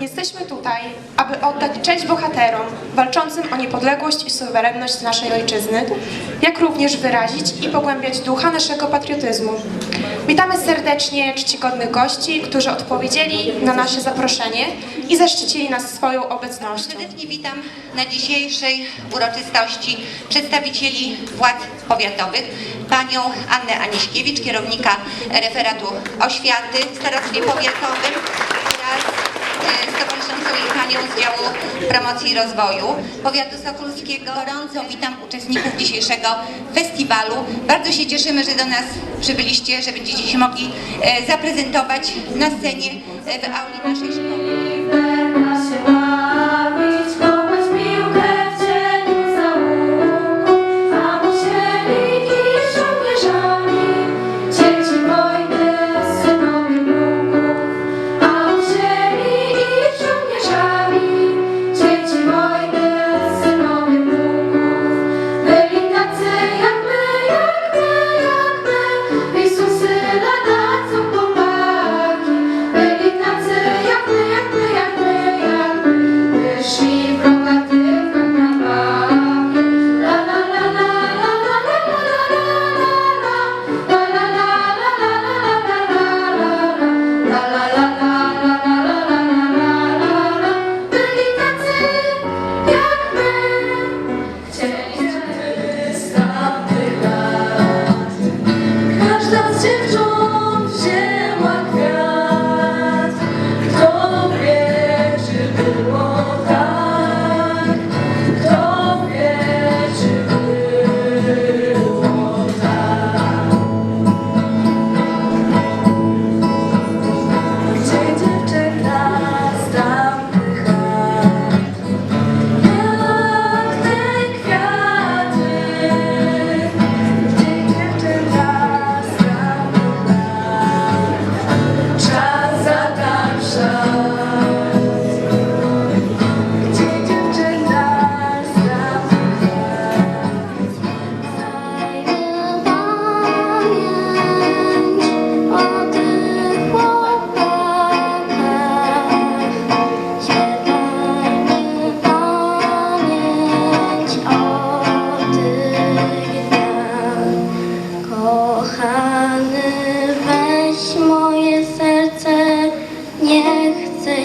Jesteśmy tutaj, aby oddać cześć bohaterom walczącym o niepodległość i suwerenność naszej ojczyzny, jak również wyrazić i pogłębiać ducha naszego patriotyzmu. Witamy serdecznie czcigodnych gości, którzy odpowiedzieli na nasze zaproszenie i zaszczycili nas swoją obecnością. Serdecznie witam na dzisiejszej uroczystości przedstawicieli władz powiatowych, panią Annę Aniśkiewicz, kierownika referatu oświaty w starostwie powiatowym oraz e, z towarzyszącą jej panią z działu promocji i rozwoju powiatu sokolskiego. Gorąco witam uczestników dzisiejszego festiwalu. Bardzo się cieszymy, że do nas przybyliście, że będziecie się mogli e, zaprezentować na scenie e, w auli naszej szkoły.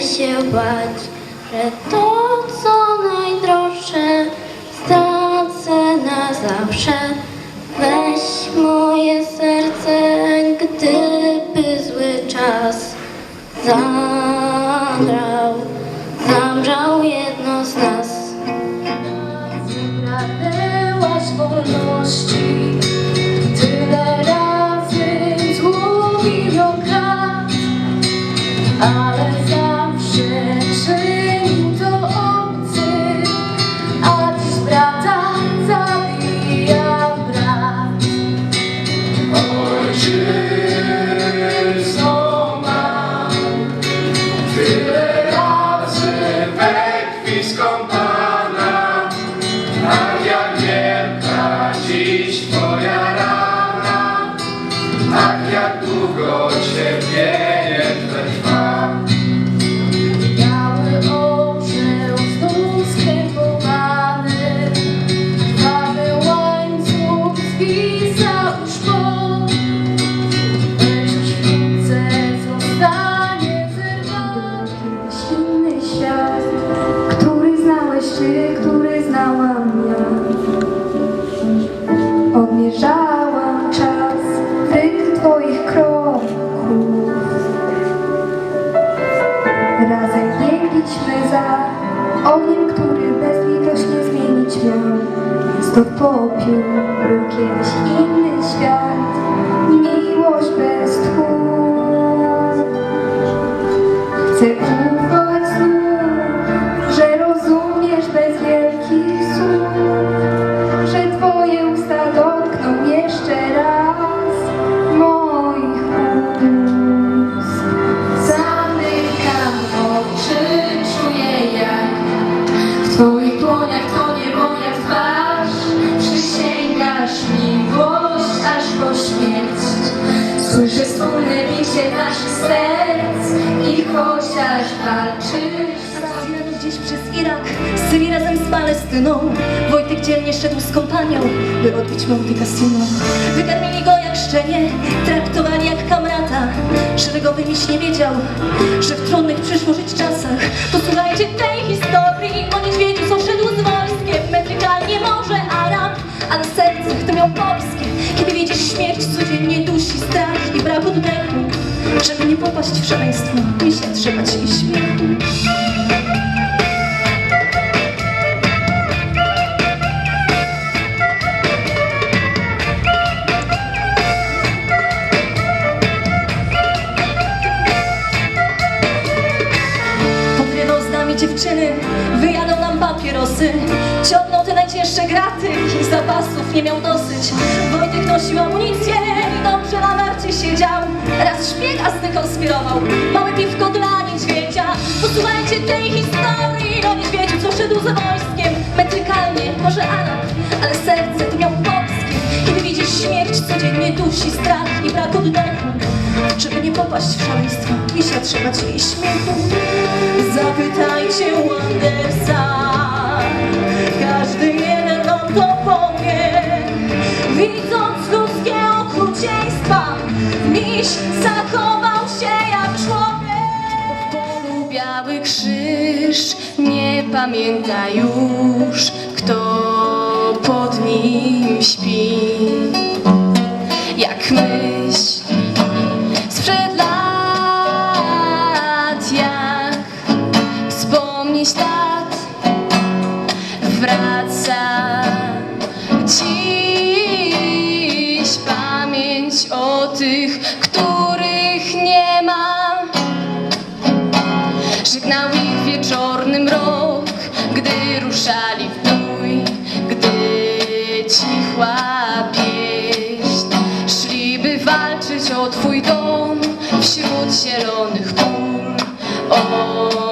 Się bać, że to, co najdroższe, stracę na zawsze. Weź moje serce, gdyby zły czas zamrał, zamrzał jedno z nas. Pragnęłaś wolności, tyle razy złupił ją krat, ale zawsze Razem biegliśmy za ogniem, który bezlitośnie zmienić miał. Miasto w popiół był kiedyś inny життя. Przez Irak, Syrii razem z Palestyną. Wojtek dzielnie szedł z kompanią, by odbić Monte Cassino Wykarmili go jak szczenie, traktowali jak kamrata. Szeregowy miś nie wiedział, że w trudnych przyszło żyć czasach. Posłuchajcie tej historii o niedźwiedziu, co szedł z wojskiem. Metrykalnie może Aram, a na sercach to miał polskie. Kiedy widzisz śmierć, codziennie dusi strach i brak oddechu. Żeby nie popaść w szaleństwo, mi się trzymać i śmiechu Dziewczyny, wyjadą nam papierosy. Ciągnął te najcięższe graty i zapasów nie miał dosyć. Wojtek nosił amunicję i dobrze na warcie siedział. Raz szpieg asny konspirował, małe piwko dla niedźwiedzia. Posłuchajcie tej historii. O niedźwiedziu, co szedł za wojskiem. Metrykalnie, może Arab, ale serce to miał polskie Kiedy widzisz śmierć, codziennie dusi strach i brak oddechu żeby nie popaść w szaleństwo i się trzymać jej śmiechu. Zapytajcie Wandersa, każdy jeden wam to powie. Widząc ludzkie okrucieństwa, miś zachował się jak człowiek. W polu biały krzyż, nie pamięta już, kto pod nim śpi. Mrok, gdy ruszali w bój, gdy cichła pieśń. Szliby walczyć o twój dom wśród zielonych pól, o